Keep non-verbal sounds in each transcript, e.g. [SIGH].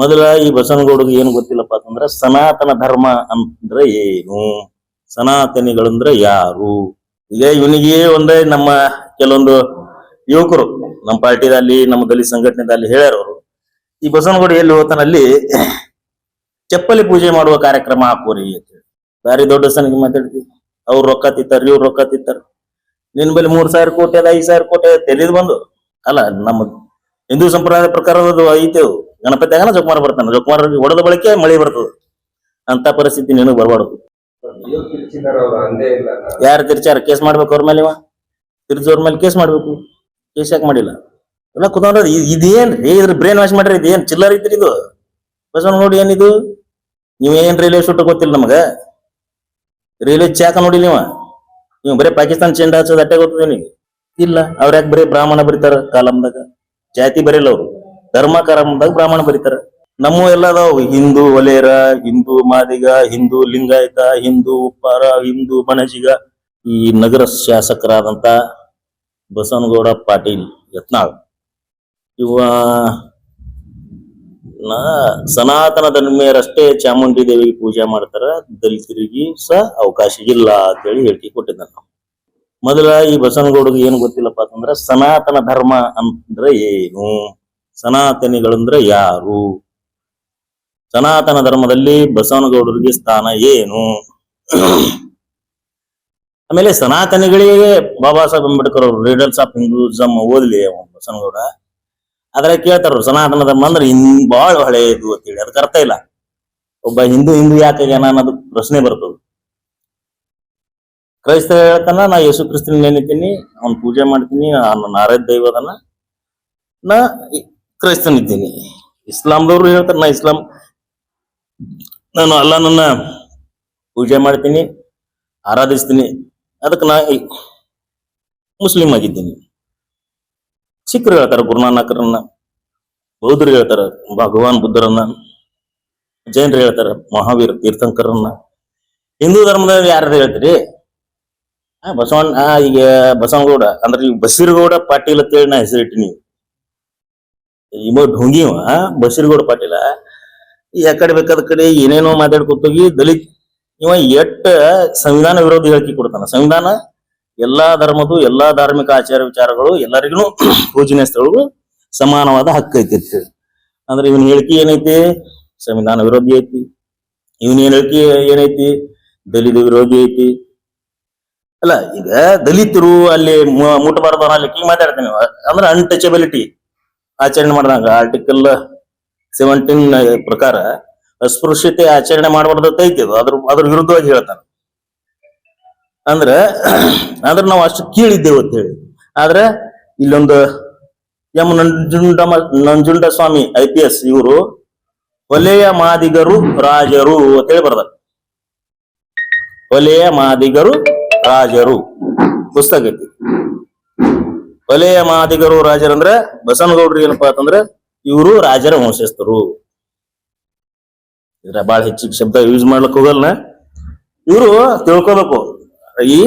ಮೊದಲ ಈ ಬಸವನಗೌಡಗೆ ಏನು ಗೊತ್ತಿಲ್ಲಪ್ಪ ಅಂತಂದ್ರೆ ಸನಾತನ ಧರ್ಮ ಅಂತಂದ್ರೆ ಏನು? ಸನಾತನಿಗಳಂದ್ರೆ ಯಾರು? ಈಗ ಇವನಿಗೆ ಒಂದೇ ನಮ್ಮ ಕೆಲವೊಂದು ಯುವಕರು, ನಮ್ಮ ಪಾರ್ಟಿದಲ್ಲಿ ನಮ್ಮ ದಲಿತ ಸಂಘಟನೆದಲ್ಲಿ ಹೇಳ್ಯಾರ ಅವರು ಈ ಬಸವನಗೌಡ ಎಲ್ಲಿ ಹೋಗ್ತಾನಲ್ಲಿ ಚಪ್ಪಲಿ ಪೂಜೆ ಮಾಡುವ ಕಾರ್ಯಕ್ರಮ ಹಾಕೋರಿ ಅಂತ ಹೇಳಿ. ಬಾರಿ ದೊಡ್ಡ ಸನಿಗೆ ಮಾತಾಡ್ತೀವಿ ಅವ್ರು ರೊಕ್ಕ ತಿತ್ತಾರ ಇವ್ರು ರೊಕ್ಕ ತಿತ್ತಾರ ನಿನ್ ಬಳಿ ಮೂರ್ ಸಾವಿರ ಕೋಟಿ ಅದ, ಐದ್ ಸಾವಿರ ಕೋಟಿ ತೆಲಿದ್ ಬಂದು? ಅಲ್ಲ, ನಮ್ಮ ಹಿಂದೂ ಸಂಪ್ರದಾಯದ ಪ್ರಕಾರ ಅದು. ಐತೆ ಅದು. ಗಣಪತಿ ಆಗನ ಜೋಕುಮಾರ ಬರ್ತಾನೆ. ಜೋಕುಮಾರ ಹೊಡೆದ ಬಳಿಕೆ ಮಳೆ ಬರ್ತದ. ಅಂತ ಪರಿಸ್ಥಿತಿ ನೀನು ಬರಬಾರ್ದು. ಯಾರು ತಿರ್ಚಾರ ಕೇಸ್ ಮಾಡ್ಬೇಕು ಅವ್ರ ಮೇಲೆ ತಿರ್ಚೋರ್ ಮೇಲೆ ಕೇಸ್ ಮಾಡ್ಬೇಕು. ಕೇಸ್ ಯಾಕೆ ಮಾಡಿಲ್ಲ? ಎಲ್ಲ ಕುತ್ಕೊಂಡ್ರ ಇದೇನ್ರಿ ಇದ್ರ ಬ್ರೇನ್ ವಾಶ್ ಮಾಡ್ರಿ, ಇದೇನ್ ಚಿಲ್ಲರ್ ಐತ್ರಿ ಇದು? ಬಸವನಗೌಡ ಏನಿದು? ನೀವ್ ಏನ್ ರೈಲ್ವೆ ಶೂಟ್ ಗೊತ್ತಿಲ್ಲ ನಮಗ? ರೈಲ್ವೆ ಚಾಕ ನೋಡಿ ನೀವ? ನೀವು ಬರೀ ಪಾಕಿಸ್ತಾನ ಚೆಂಡ ಹಚ್ಚೋದು ಅಟ್ಟೆ ಗೊತ್ತದ ಇಲ್ಲ. ಅವ್ರ ಯಾಕೆ ಬರೀ ಬ್ರಾಹ್ಮಣ ಬರೀತಾರ ಕಾಲಂದಾಗ ಜಾತಿ ಬರೀಲ್ಲ ಅವ್ರು. ಧರ್ಮ ಕರ್ಮದಾಗ ಬ್ರಾಹ್ಮಣ ಬರೀತಾರ. ನಮ್ಮ ಎಲ್ಲ ಅದಾವ. ಹಿಂದೂ ಒಲೇರ, ಹಿಂದೂ ಮಾದಿಗ, ಹಿಂದೂ ಲಿಂಗಾಯತ, ಹಿಂದೂ ಉಪ್ಪಾರ, ಹಿಂದೂ ಬಣಜಿಗ ಈ ನಗರ ಶಾಸಕರಾದಂತ ಬಸವನಗೌಡ ಪಾಟೀಲ್, ಯತ್ನಾಳ್. ಇವ ಸನಾತನ ಧರ್ಮೀಯರಷ್ಟೇ ಚಾಮುಂಡಿ ದೇವಿಗೆ ಪೂಜೆ ಮಾಡ್ತಾರ. ದಲಿತರಿಗೆ ಸಹ ಅವಕಾಶ ಇಲ್ಲ ಅಂತೇಳಿ ಹೇಳಿಕೆ ನಾವು. ಮೊದಲ ಈ ಬಸವನಗೌಡಗೆ ಏನು ಗೊತ್ತಿಲ್ಲಪ್ಪ ಅಂತಂದ್ರ ಸನಾತನ ಧರ್ಮ ಅಂದ್ರೆ ಏನು? ಸನಾತನಿಗಳಂದ್ರೆ ಯಾರು? ಸನಾತನ ಧರ್ಮದಲ್ಲಿ ಬಸವನಗೌಡರಿಗೆ ಸ್ಥಾನ ಏನು? ಆಮೇಲೆ ಸನಾತನಿಗಳಿಗೆ ಬಾಬಾ ಸಾಹೇಬ್ ಅಂಬೇಡ್ಕರ್ ಅವರು ರೀಡರ್ಸ್ ಆಫ್ ಹಿಂದೂಸಮ್ ಓದ್ಲಿ ಬಸವನಗೌಡ. ಅದ್ರ ಕೇಳ್ತಾರ ಸನಾತನ ಧರ್ಮ ಅಂದ್ರೆ ಇನ್ ಬಹಳ ಹಳೆಯದು ಅಂತೇಳಿ. ಅದಕ್ಕೆ ಅರ್ಥ ಇಲ್ಲ. ಒಬ್ಬ ಹಿಂದೂ ಹಿಂದೂ ಯಾಕೆ ಅನ್ನೋದು ಪ್ರಶ್ನೆ ಬರ್ತದೆ. ಕ್ರೈಸ್ತ ಹೇಳ್ತಾನ, ನಾ ಯೇಸು ಕ್ರಿಸ್ತನ ನೆನಿತೀನಿ ಅವ್ನ ಪೂಜೆ ಮಾಡ್ತೀನಿ, ನಾನು ನಾರಾಯಣ ದೈವದನ್ನ ನಾ ಇ- ಕ್ರೈಸ್ತನಿದ್ದೀನಿ. ಇಸ್ಲಾಂದವರು ಹೇಳ್ತಾರ, ನಾ ಇಸ್ಲಾಂ, ನಾನು ಅಲ್ಲನನ್ನ ಪೂಜೆ ಮಾಡ್ತೀನಿ, ಆರಾಧಿಸ್ತೀನಿ. ಅದಕ್ಕೆ ನಾ ಮುಸ್ಲಿಂ ಆಗಿದ್ದೀನಿ. ಸಿಖ್ರು ಹೇಳ್ತಾರ ಗುರುನಾನಕರನ್ನ ಬೌದ್ಧರು ಹೇಳ್ತಾರ, ಭಗವಾನ್ ಬುದ್ಧರನ್ನ, ಜೈನರು ಹೇಳ್ತಾರ, ಮಹಾವೀರ ತೀರ್ಥಂಕರನ್ನ. ಹಿಂದೂ ಧರ್ಮದಾಗ ಯಾರು ಹೇಳ್ತೀರಿ? ಬಸವಣ್ಣ ಈಗ ಬಸವನಗೌಡ, ಅಂದ್ರೆ ಈಗ ಬಸೀರಗೌಡ ಪಾಟೀಲ್ ಅಂತೇಳಿ ನಾ ಹೆಸರಿಟ್ಟಿನಿ. ಇವ ಢೋಂಗಿವ ಬಸೀರಗೌಡ ಪಾಟೀಲ, ಈ ಕಡೆ ಬೇಕಾದ ಕಡೆ ಏನೇನೋ ಮಾತಾಡ್ಕೊತೋಗಿ ದಲಿತ, ಇವ ಎಟ್ಟ ಸಂವಿಧಾನ ವಿರೋಧಿ ಹೇಳಿಕೆ ಕೊಡ್ತಾನ. ಸಂವಿಧಾನ ಎಲ್ಲಾ ಧರ್ಮದ್ದು, ಎಲ್ಲಾ ಧಾರ್ಮಿಕ ಆಚಾರ ವಿಚಾರಗಳು ಎಲ್ಲರಿಗೂ [CLEARS THROAT] ಪೂಜನೀಯ ಸ್ಥಳಗಳು ಸಮಾನವಾದ ಹಕ್ಕು ಐತಿ. ಅಂದ್ರೆ ಇವನ್ ಹೇಳಿಕೆ ಏನೈತಿ? ಸಂವಿಧಾನ ವಿರೋಧಿ ಐತಿ. ಇವನ್ ಏನ್ ಹೇಳಿಕೆ ಏನೈತಿ? ದಲಿತ ವಿರೋಧಿ ಐತಿ. ಅಲ್ಲ, ಈಗ ದಲಿತರು ಅಲ್ಲಿ ಮುಟ್ಟಬಾರ್ದು ಅನ್ನೋ ಲೆಕ್ಕಿಗೆ ಮಾತಾಡ್ತೇನೆ ಅಂದ್ರೆ ಅನ್ಟಚಬಿಲಿಟಿ ಆಚರಣೆ ಮಾಡಿದಂಗ. ಆರ್ಟಿಕಲ್ ಸೆವೆಂಟೀನ್ ಪ್ರಕಾರ ಅಸ್ಪೃಶ್ಯತೆ ಆಚರಣೆ ಮಾಡಬಾರ್ದು ಐತಿ ಅದು. ಅದ್ರ ಅದ್ರ ವಿರುದ್ಧವಾಗಿ ಹೇಳ್ತಾನೆ. ಅಂದ್ರ ಅಂದ್ರೆ ನಾವು ಅಷ್ಟು ಕೀಳಿದ್ದೇವೆ ಅಂತ ಹೇಳಿ. ಆದ್ರೆ, ಇಲ್ಲೊಂದು M Nanjunda Nanjunda Swamy I P S ಇವರು ಒಲೆಯ ಮಾದಿಗರು ರಾಜರು ಅಂತ ಹೇಳಿ ಬರ್ದಾರ. ಒಲೆಯ ಮಾದಿಗರು ರಾಜರು. ಪುಸ್ತಕ ಐತಿ. ಒಲೆಯ ಮಾದಿಗರು ರಾಜರಂದ್ರ ಬಸವನಗೌಡ್ರು ಏನಪ್ಪಾ ಅಂತಂದ್ರ ಇವರು ರಾಜರ ವಂಶಸ್ಥರು. ಇದ್ರ ಬಾಳ ಹೆಚ್ಚು ಶಬ್ದ ಯೂಸ್ ಮಾಡ್ಲಕ್ ಹೋಗಲ್ಲ ಇವರು ತಿಳ್ಕೋಬೇಕು. ಈ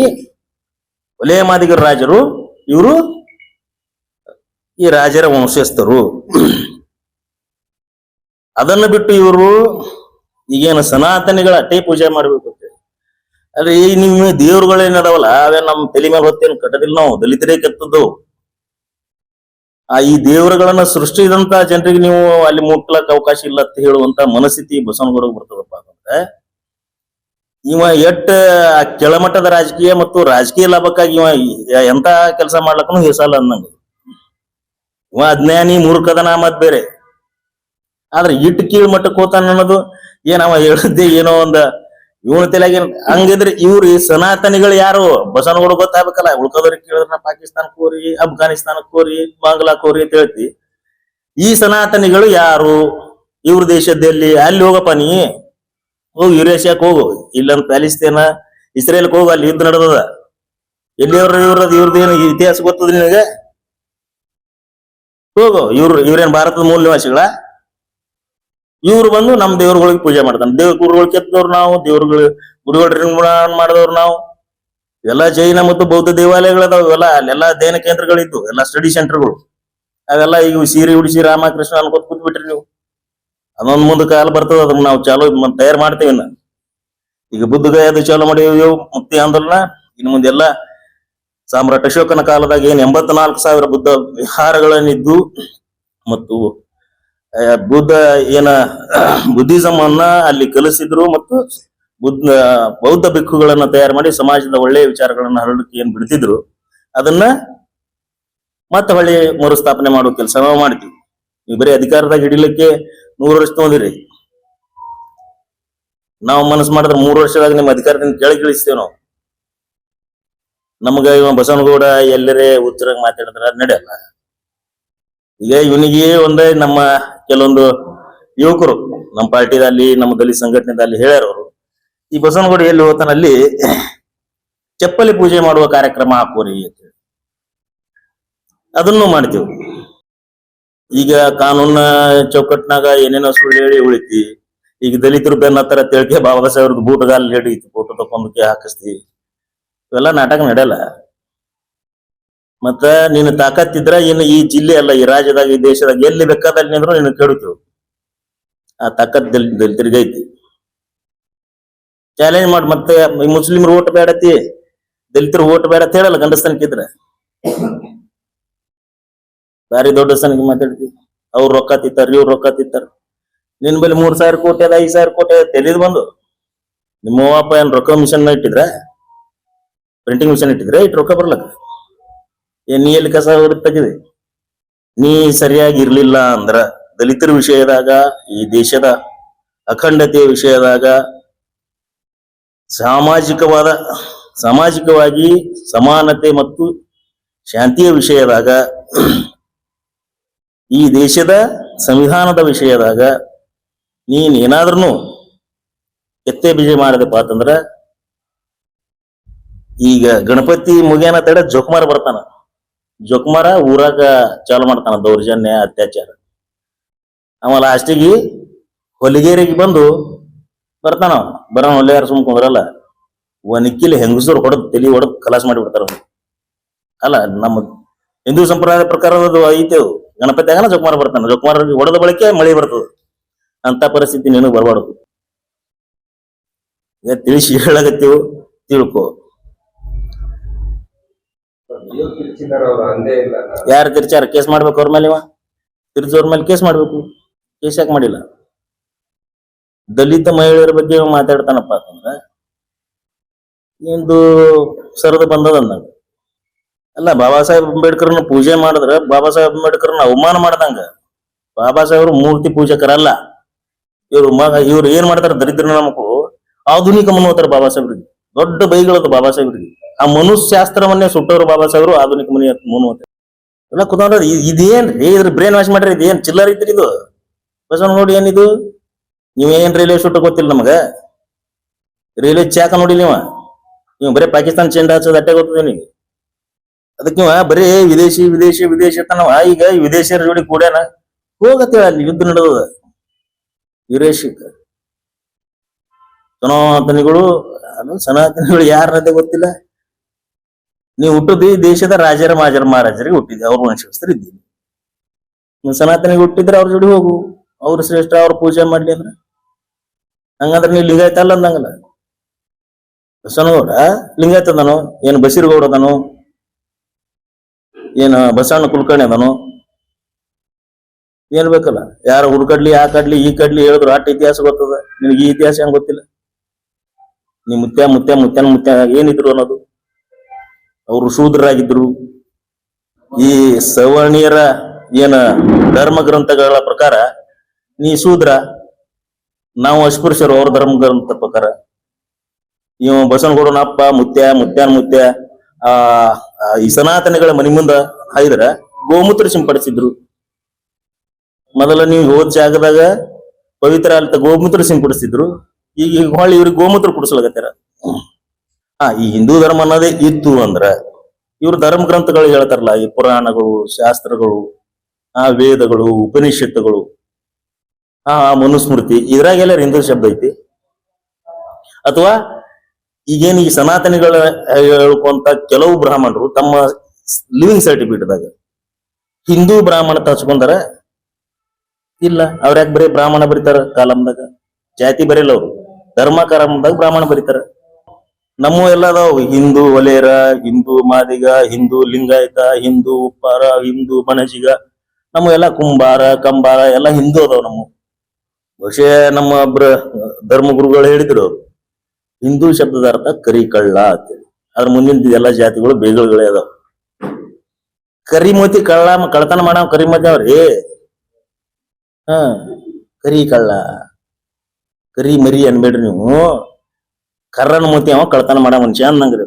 ಒಲೆಯ ಮಾದಿಗರ ರಾಜರು, ಇವರು ಈ ರಾಜರ ವಂಶಸ್ಥರು. ಅದನ್ನ ಬಿಟ್ಟು ಇವರು ಈಗೇನು ಸನಾತನಿಗಳ ಅಟ್ಟೆ ಪೂಜೆ ಮಾಡ್ಬೇಕು ಅಂದ್ರೆ ಈ ನಿಮ್ಮ ದೇವ್ರುಗಳೇನದಾವಲ್ಲ ಅವೇ ನಮ್ ತಲೆ ಮೇಲೆ ಹೊತ್ತೇನು ಕಟ್ಟದಿಲ್ಲ ನಾವು, ದಲಿತರೇ ಕೆತ್ತದ್ದು ಆ ಈ ದೇವರುಗಳನ್ನ ಸೃಷ್ಟಿಸಿದಂತ ಜನರಿಗೆ ನೀವು ಅಲ್ಲಿ ಮುಟ್ಲಕ್ ಅವಕಾಶ ಇಲ್ಲ ಅಂತ ಹೇಳುವಂತ ಮನಸ್ಥಿತಿ ಬಸವನಗೌಡ ಬರ್ತದಪ್ಪ ಅಂತಂದ್ರೆ, ಇವ ಎಟ್ ಕೆಳಮಟ್ಟದ ರಾಜಕೀಯ ಮತ್ತು ರಾಜಕೀಯ ಲಾಭಕ್ಕಾಗಿ ಇವ ಎಂತ ಕೆಲಸ ಮಾಡ್ಲಕ್ಕೂ ಹೆಸಲ್ಲ ಅನ್ನಂಗ ಇವ ಅಜ್ಞಾನಿ ಮೂರ್ಖದನ ಮತ್ ಬೇರೆ. ಆದ್ರೆ ಇಟ್ ಕೀಳ್ ಮಟ್ಟಕ್ಕೆ ಹೋತಾನ ಅನ್ನೋದು ಏನವ ಹೇಳಿದ್ದೆ ಏನೋ ಒಂದ ಇವನ ತಲೆಗೆ ಹಂಗಿದ್ರೆ ಇವ್ರಿ ಸನಾತನಿಗಳು ಯಾರು? ಬಸವನಗೌಡ ಗೊತ್ತಾಗಬೇಕಲ್ಲ ಉಳ್ಕೋದವ್ರಿಗೆ ಕೇಳಿದ್ರ ಪಾಕಿಸ್ತಾನ ಕೋರಿ, ಅಫ್ಘಾನಿಸ್ತಾನ ಕೋರಿ, ಬಾಂಗ್ಲಾ ಕೋರಿ ಅಂತ ಹೇಳ್ತಿ. ಈ ಸನಾತನಿಗಳು ಯಾರು? ಇವ್ರ ದೇಶದಲ್ಲಿ ಅಲ್ಲಿ ಹೋಗಪ್ಪ ನೀ. ಹೋಗಿ, ಯುರೇಷ್ಯಾಕ್ ಹೋಗು. ಇಲ್ಲೊಂದು ಪ್ಯಾಲಿಸ್ತೇನ ಇಸ್ರೇಲ್ ಹೋಗು, ಅಲ್ಲಿ ಯುದ್ಧ ನಡೆದದ. ಎಲ್ಲಿಯವ್ರ ಇವ್ರದ್ ಇವ್ರದ್ದು ಏನು ಇತಿಹಾಸ ಗೊತ್ತದ ನಿನಗೆ? ಹೋಗು, ಇವ್ರು, ಇವ್ರೇನ್ ಭಾರತದ ಮೂಲ ನಿವಾಸಿಗಳ? ಇವ್ರು ಬಂದು ನಮ್ ದೇವ್ರಗಳಿಗೆ ಪೂಜೆ ಮಾಡ್ತಾನೆ ದೇವ್ರ ಗುರುಗಳು ಕೆತ್ತದವ್ರು ನಾವು, ದೇವ್ರಗಳು ಗುರುಗಳ ಮಾಡಿದವ್ರು ನಾವು. ಎಲ್ಲಾ ಜೈನ ಮತ್ತು ಬೌದ್ಧ ದೇವಾಲಯಗಳದಾವ, ಇವೆಲ್ಲ ಅಲ್ಲೆಲ್ಲ ಅಧ್ಯಯನ ಕೇಂದ್ರಗಳಿದ್ದು ಎಲ್ಲ ಸ್ಟಡಿ ಸೆಂಟರ್ಗಳು. ಅವೆಲ್ಲ ಈಗ ಸೀರೆ ಉಡಿಸಿ ರಾಮಕೃಷ್ಣ ಅನ್ಕೋತ ಕೂತ್ಬಿಟ್ರಿ ನೀವು. ಅದೊಂದ್ ಮುಂದೆ ಕಾಲ ಬರ್ತದ, ಅದನ್ನ ನಾವು ಚಾಲು ತಯಾರು ಮಾಡ್ತೇವೆ ಈಗ ಬುದ್ಧ ಚಾಲು ಮಾಡಿವಿ ಮುಕ್ತಿ ಆಂದೋಲನ. ಇನ್ನು ಮುಂದೆಲ್ಲ ಸಾಮ್ರಾಟ್ ಅಶೋಕನ ಕಾಲದಾಗ ಏನ್ ಎಂಬತ್ನಾಲ್ಕು ಸಾವಿರ ಬುದ್ಧ ವಿಹಾರಗಳನ್ನಿದ್ದು, ಮತ್ತು ಬುದ್ಧ ಏನ ಬುದ್ಧಿಸಮ್ ಅನ್ನ ಅಲ್ಲಿ ಕಲಿಸಿದ್ರು ಮತ್ತು ಬುದ್ಧ ಬೌದ್ಧ ಭಿಕ್ಕುಗಳನ್ನ ತಯಾರು ಮಾಡಿ ಸಮಾಜದ ಒಳ್ಳೆಯ ವಿಚಾರಗಳನ್ನ ಹರಡಕ್ಕೆ ಏನ್ ಬಿಡ್ತಿದ್ರು, ಅದನ್ನ ಮತ್ತೆ ಹೊಳ್ಳಿ ಮರುಸ್ಥಾಪನೆ ಮಾಡೋ ಕೆಲಸ ನಾವು ಮಾಡ್ತೀವಿ. ನೀವು ಬರೀ ಅಧಿಕಾರದಾಗ ಹಿಡಿಲಿಕ್ಕೆ ನೂರು ವರ್ಷ ತಗೊಂಡಿರಿ. ನಾವು ಮನಸ್ಸು ಮಾಡಿದ್ರೆ ಮೂರು ವರ್ಷದಾಗ ನಿಮ್ಮ ಅಧಿಕಾರದಿಂದ ಕೆಳಗಿಳಿಸ್ತೇವೆ ನಾವು. ನಮಗ ಇವ ಬಸವನಗೌಡ ಎಲ್ಲರೇ ಉತ್ತರಾಗ ಮಾತಾಡಿದ್ರ ನಡೆಯಲ್ಲ. ಈಗ ಇವನಿಗೆ ಒಂದೇ ನಮ್ಮ ಕೆಲವೊಂದು ಯುವಕರು ನಮ್ಮ ಪಾರ್ಟಿದಲ್ಲಿ ನಮ್ಮ ದಲಿತ ಸಂಘಟನೆದಲ್ಲಿ ಹೇಳ್ಯಾರ ಅವರು ಈ ಬಸವನಗುಡಿ ಎಲ್ಲಿ ಹೋತನಲ್ಲಿ ಚಪ್ಪಲಿ ಪೂಜೆ ಮಾಡುವ ಕಾರ್ಯಕ್ರಮ ಹಾಕೋರಿ ಅಂತ. ಅದನ್ನು ಮಾಡ್ತೀವಿ ಈಗ ಕಾನೂನ ಚೌಕಟ್ನಾಗ ಏನೇನೋ ಸುಳ್ಳು ಹೇಳಿ ಉಳಿತಿ. ಈಗ ದಲಿತರು ಬೆನ್ನ ಹತ್ರ ತಿಳ್ಕೆ ಬಾಬಾ ಸಾಹೇಬ್ರದ್ದು ಬೂಟಗಾಲ್ ಹೇಳಿ ಫೋಟೋ ತಕೊಂಡಕ್ಕೆ ಹಾಕಿಸ್ತಿ. ಇವೆಲ್ಲ ನಾಟಕ ನಡೆಯಲ್ಲ. ಮತ್ತ ನಿನ್ನ ತಾಕತ್ತಿದ್ರ ಇನ್ನು ಈ ಜಿಲ್ಲೆ ಅಲ್ಲ, ಈ ರಾಜ್ಯದಾಗ, ಈ ದೇಶದಾಗ ಎಲ್ಲಿ ಬೇಕಾದಲ್ಲಿ ನಿಂದ್ರು ನಿನ್ನ ಕೇಳುತ್ತೇವೆ. ಆ ತಾಕತ್ ತಿರುಗೈತಿ. ಚಾಲೆಂಜ್ ಮಾಡಿ ಮತ್ತೆ ಈ ಮುಸ್ಲಿಮ್ರು ಓಟ್ ಬೇಡತಿ ದಲಿತರು ಓಟ್ ಬೇಡ ಅಂತ ಹೇಳಲ್ಲ ಗಂಡಸ್ತನಕ್ಕಿದ್ರ ಬಾರಿ ದೊಡ್ಡ ಸನಿಗೆ ಮಾತಾಡ್ತಿ. ಅವ್ರು ರೊಕ್ಕ ತಿತ್ತಾರ ಇವ್ರು ರೊಕ್ಕ ತಿತ್ತಾರ ನಿನ್ ಬಳಿ ಮೂರ್ ಸಾವಿರ ಕೋಟಿ ಅದ, ಐದ್ ಸಾವಿರ ಕೋಟಿ ಅದ, ತೆಲಿದ್ ಬಂದು. ನಿಮ್ಮ ಅಪ್ಪ ಏನ್ ರೊಕ್ಕ ಮಿಷನ್ ಇಟ್ಟಿದ್ರ? ಪ್ರಿಂಟಿಂಗ್ ಮಿಷನ್ ಇಟ್ಟಿದ್ರೆ? ಇಟ್ ರೊಕ್ಕ ಬರ್ಲಕ್ಕ? ನೀ ಎಲ್ಲಿ ಕಸ ಹೊಡೆದ್ ನೀ ಸರಿಯಾಗಿ ಇರ್ಲಿಲ್ಲ ಅಂದ್ರ ದಲಿತರ ವಿಷಯದಾಗ, ಈ ದೇಶದ ಅಖಂಡತೆಯ ವಿಷಯದಾಗ ಸಾಮಾಜಿಕವಾದ, ಸಾಮಾಜಿಕವಾಗಿ ಸಮಾನತೆ ಮತ್ತು ಶಾಂತಿಯ ವಿಷಯದಾಗ, ಈ ದೇಶದ ಸಂವಿಧಾನದ ವಿಷಯದಾಗ ನೀನ್ ಏನಾದ್ರೂ ಎತ್ತೆ ಬೀಜ ಮಾಡದಪ್ಪ ಅಂತಂದ್ರ ಈಗ ಗಣಪತಿ ಮುಗಿಯನ ತಡ ಜೋಕುಮಾರ್ ಬರ್ತಾನ. ಜೋಕುಮಾರ ಊರಾಗ ಚಾಲು ಮಾಡ್ತಾನ ದೌರ್ಜನ್ಯ, ಅತ್ಯಾಚಾರ ಅವ ಲಾಸ್ಟಿಗೆ ಹೊಲಿಗೇರಿಗೆ ಬಂದು ಬರ್ತಾನ. ಬರೋ ಹೊಲಿಗಾರ ಸುಮ್ ಕುಂದ್ರಲ್ಲ ಒನಕಿಲಿ ಹೆಂಗಸರು ಹೊಡೆದು ತಲಿ ಹೊಡೆದು ಕಲಾಸ್ ಮಾಡಿಬಿಡ್ತಾರ. ಅಲ್ಲ, ನಮ್ಮ ಹಿಂದೂ ಸಂಪ್ರದಾಯದ ಪ್ರಕಾರ ಅದು ಐತೆ ಅದು. ಗಣಪತಿ ಆಗನ ಜೋಕುಮಾರ ಬರ್ತಾನ ಜೋಕುಮಾರ ಹೊಡೆದ ಬಳಿಕೆ ಮಳೆ ಬರ್ತದ ಅಂತ ಪರಿಸ್ಥಿತಿ ನಿನಗ್ ಬರಬಾರ್ದು ಈಗ ತಿಳಿಸಿ ಹೇಳಾಗತ್ತೇವು ತಿಳ್ಕೊ ಅಯ್ಯೋ ಕಿರಿಚಿದಾರ ಅವ್ರ ಅಂದೇ ಇಲ್ಲ ಯಾರು ತಿರ್ಚಾರ ಕೇಸ್ ಮಾಡ್ಬೇಕು ಅವ್ರ ಮೇಲೆ ಇವ? ತಿರ್ಚೋರ್ ಮೇಲೆ ಕೇಸ್ ಮಾಡ್ಬೇಕು. ಕೇಸ್ ಯಾಕೆ ಮಾಡಿಲ್ಲ? ದಲಿತ ಮಹಿಳೆಯರ ಬಗ್ಗೆ ಮಾತಾಡ್ತಾನಪ್ಪ ಅಂತಂದ್ರ ಇಂದು ಸರದ ಬಂದದ ಅಲ್ಲ, ಬಾಬಾ ಸಾಹೇಬ್ ಅಂಬೇಡ್ಕರ್ನ ಪೂಜೆ ಮಾಡಿದ್ರ, ಬಾಬಾ ಸಾಹೇಬ್ ಅಂಬೇಡ್ಕರ್ನ ಅವಮಾನ ಮಾಡ್ದಂಗ. ಬಾಬಾ ಸಾಹೇಬ್ರು ಮೂರ್ತಿ ಪೂಜಕರಲ್ಲ. ಇವ್ರು ಮಗ, ಇವ್ರು ಏನ್ ಮಾಡ್ತಾರ ದರಿದ್ರ ನಮಕು ಆಧುನಿಕ ಮನೋತರ ಬಾಬಾ ಸಾಹೇಬ್ರಿಗೆ. ದೊಡ್ಡ ಬೈಗಳದು ಬಾಬಾ ಸಾಹೇಬ್ರಿಗೆ. ಆ ಮನುಷ್ಯಾಸ್ತ್ರವನ್ನೇ ಸುಟ್ಟವರು ಬಾಬಾ ಸಾಹೇಬರು ಆಧುನಿಕ ಮನಿ ಅಂತ ಎಲ್ಲ ಕುತ್ಕೊಂಡ್ರಿ ಇದೇನ್? ರೀ ಇದ್ರ ಬ್ರೇನ್ ವಾಶ್ ಮಾಡ್ರಿ, ಇದೇನ್ ಚಿಲ್ಲರ್ ಐತ್ರಿ ಇದು? ನೋಡಿ ಏನಿದು? ನೀವೇನ್ ರೈಲ್ವೆ ಸುಟ್ಟ ಗೊತ್ತಿಲ್ಲ ನಮಗ? ರೈಲ್ವೆ ಚಾಕ ನೋಡಿ ನೀವ? ನೀವು ಬರೀ ಪಾಕಿಸ್ತಾನ ಚೆಂಡ ಹಚ್ಚೋದು ಅಟ್ಟೆ ಗೊತ್ತದ ನಿಮಗೆ? ಅದಕ್ಕೆ ನೀವ ಬರೀ ವಿದೇಶಿ ವಿದೇಶಿ ವಿದೇಶಿ ತನವ ಈಗ ವಿದೇಶಿಯರ ಜೋಡಿ ಕೂಡ್ಯಾನ? ಹೋಗತ್ತೆ ಅಲ್ಲಿ ಯುದ್ಧ ನಡೆದದ? ವಿದೇಶಿಕ ಸನಾತನಿಗಳು ಸನಾತನಿಗಳು ಯಾರನ್ನದೇ ಗೊತ್ತಿಲ್ಲ? ನೀವು ಹುಟ್ಟುದು ಈ ದೇಶದ ರಾಜರ ಮಾಜರ ಮಹಾರಾಜರಿಗೆ ಹುಟ್ಟಿದ್ದೆ, ಅವ್ರ ವಂಶಸ್ಥರು ಇದ್ದೀನಿ ನೀವು ಸನಾತನಿಗೆ ಹುಟ್ಟಿದ್ರೆ ಅವ್ರ ಜೋಡಿ ಹೋಗು, ಅವ್ರ ಶ್ರೇಷ್ಠ, ಅವ್ರ ಪೂಜೆ ಮಾಡ್ಲಿ ಅಂದ್ರೆ. ಹಂಗಂದ್ರೆ ನೀವು ಲಿಂಗಾಯತ ಅಲ್ಲ ಅಂದಂಗಲ್ಲ. ಬಸವನಗೌಡ, ಲಿಂಗಾಯತ ಅದನು, ಏನು ಬಸೀರ್ಗೌಡ ಅದನು, ಏನು ಬಸವಣ್ಣ ಕುಲಕರ್ಣಿ ಅದನು. ಏನ್ ಬೇಕಲ್ಲ, ಯಾರು ಹುಡ್ಕಡ್ಲಿ ಆ ಕಡ್ಲಿ, ಈ ಕಡ್ಲಿ ಹೇಳಿದ್ರು ಆಟ ಇತಿಹಾಸ ಗೊತ್ತದ. ನಿನಗೆ ಈ ಇತಿಹಾಸ ಹೆಂಗ್ ಗೊತ್ತಿಲ್ಲ? ನೀ ಮುತ್ಯ ಮುತ್ಯ, ಮುತ್ಯನ ಮುತ್ಯ ಏನಿದ್ರು ಅನ್ನೋದು. ಅವರು ಶೂದ್ರರಾಗಿದ್ರು. ಈ ಸವರ್ಣೀಯರ ಏನ ಧರ್ಮ ಗ್ರಂಥಗಳ ಪ್ರಕಾರ, ನೀ ಶೂದ್ರ, ನಾವು ಅಸ್ಪೃಶ್ಯರು ಅವ್ರ ಧರ್ಮ ಗ್ರಂಥ ಪ್ರಕಾರ. ಇವ ಬಸವನಗೌಡನ ಅಪ್ಪ, ಮುತ್ಯ, ಮುತ್ಯಾನ್ ಮುತ್ಯ, ಆ ಈ ಸನಾತನಗಳ ಮನಿ ಮುಂದ ಹಾಯ್ದ್ರ ಗೋಮೂತ್ರ ಸಿಂಪಡಿಸಿದ್ರು. ಮೊದಲ ನೀವು ಹೋದ ಜಾಗದಾಗ ಪವಿತ್ರ ಅಂತ ಗೋಮೂತ್ರ ಸಿಂಪಡಿಸಿದ್ರು. ಈಗ ಈಗ ಹೊಳ್ಳಿ ಇವ್ರಿಗೆ ಗೋಮೂತ್ರ ಕುಡಿಸ್ಲಾಗತ್ತಾರ ಹಾ ಈ ಹಿಂದೂ ಧರ್ಮ ಅನ್ನೋದೇ ಇತ್ತು ಅಂದ್ರ ಇವ್ರ ಧರ್ಮ ಗ್ರಂಥಗಳು ಹೇಳ್ತಾರಲ್ಲ, ಈ ಪುರಾಣಗಳು, ಶಾಸ್ತ್ರಗಳು, ಆ ವೇದಗಳು, ಉಪನಿಷತ್ತುಗಳು, ಆ ಮನುಸ್ಮೃತಿ ಇದ್ರಾಗೆಲ್ಲ ಹಿಂದೂ ಶಬ್ದ ಐತಿ. ಅಥವಾ ಈಗೇನು ಈ ಸನಾತನಿಗಳ ಹೇಳ್ಕೊಂತ ಕೆಲವು ಬ್ರಾಹ್ಮಣರು ತಮ್ಮ ಲಿವಿಂಗ್ ಸರ್ಟಿಫಿಕೇಟ್ದಾಗ ಹಿಂದೂ ಬ್ರಾಹ್ಮಣ ತರ್ಸ್ಕೊಂಡಾರ ಇಲ್ಲ, ಅವ್ರ ಯಾಕೆ ಬರೀ ಬ್ರಾಹ್ಮಣ ಬರೀತಾರ ಕಾಲಂದಾಗ ಜಾತಿ ಬರೀಲ್ಲ ಅವ್ರು. ಧರ್ಮ ಕಾಲಂದಾಗ ಬ್ರಾಹ್ಮಣ ಬರೀತಾರ. ನಮ್ಮ ಎಲ್ಲ ಅದಾವ. ಹಿಂದೂ ಒಲೇರ, ಹಿಂದೂ ಮಾದಿಗ, ಹಿಂದೂ ಲಿಂಗಾಯತ, ಹಿಂದೂ ಉಪ್ಪಾರ, ಹಿಂದೂ ಮನಸಿಗ, ನಮ್ಮ ಎಲ್ಲ ಕುಂಬಾರ, ಕಂಬಾರ ಎಲ್ಲ ಹಿಂದೂ ಅದಾವ ನಮ್ಮ. ಬಹುಶಃ ನಮ್ಮ ಒಬ್ರ ಧರ್ಮ ಗುರುಗಳು ಹೇಳಿದ್ರು ಹಿಂದೂ ಶಬ್ದದ ಅರ್ಥ ಕರಿ ಕಳ್ಳ ಅಂತೇಳಿ. ಅದ್ರ ಮುಂದಿನ ಎಲ್ಲಾ ಜಾತಿಗಳು ಬೇಗಗಳೇ ಅದಾವ. ಕರಿಮೋತಿ ಕಳ್ಳ ಕಳ್ತನ ಮಾಡವ ಕರಿಮೋತಿ ಅವ್ರಿ. ಹ ಕರಿ ಕಳ್ಳ ಕರಿ ಮರಿ ಅನ್ಬೇಡ್ರಿ ನೀವು. ಕರ್ರನ ಮೋತಿ ಅವ ಕಳ್ತನ ಮಾಡೋ ಮನುಷ್ಯ ಅನ್ನಂಗ್ರಿ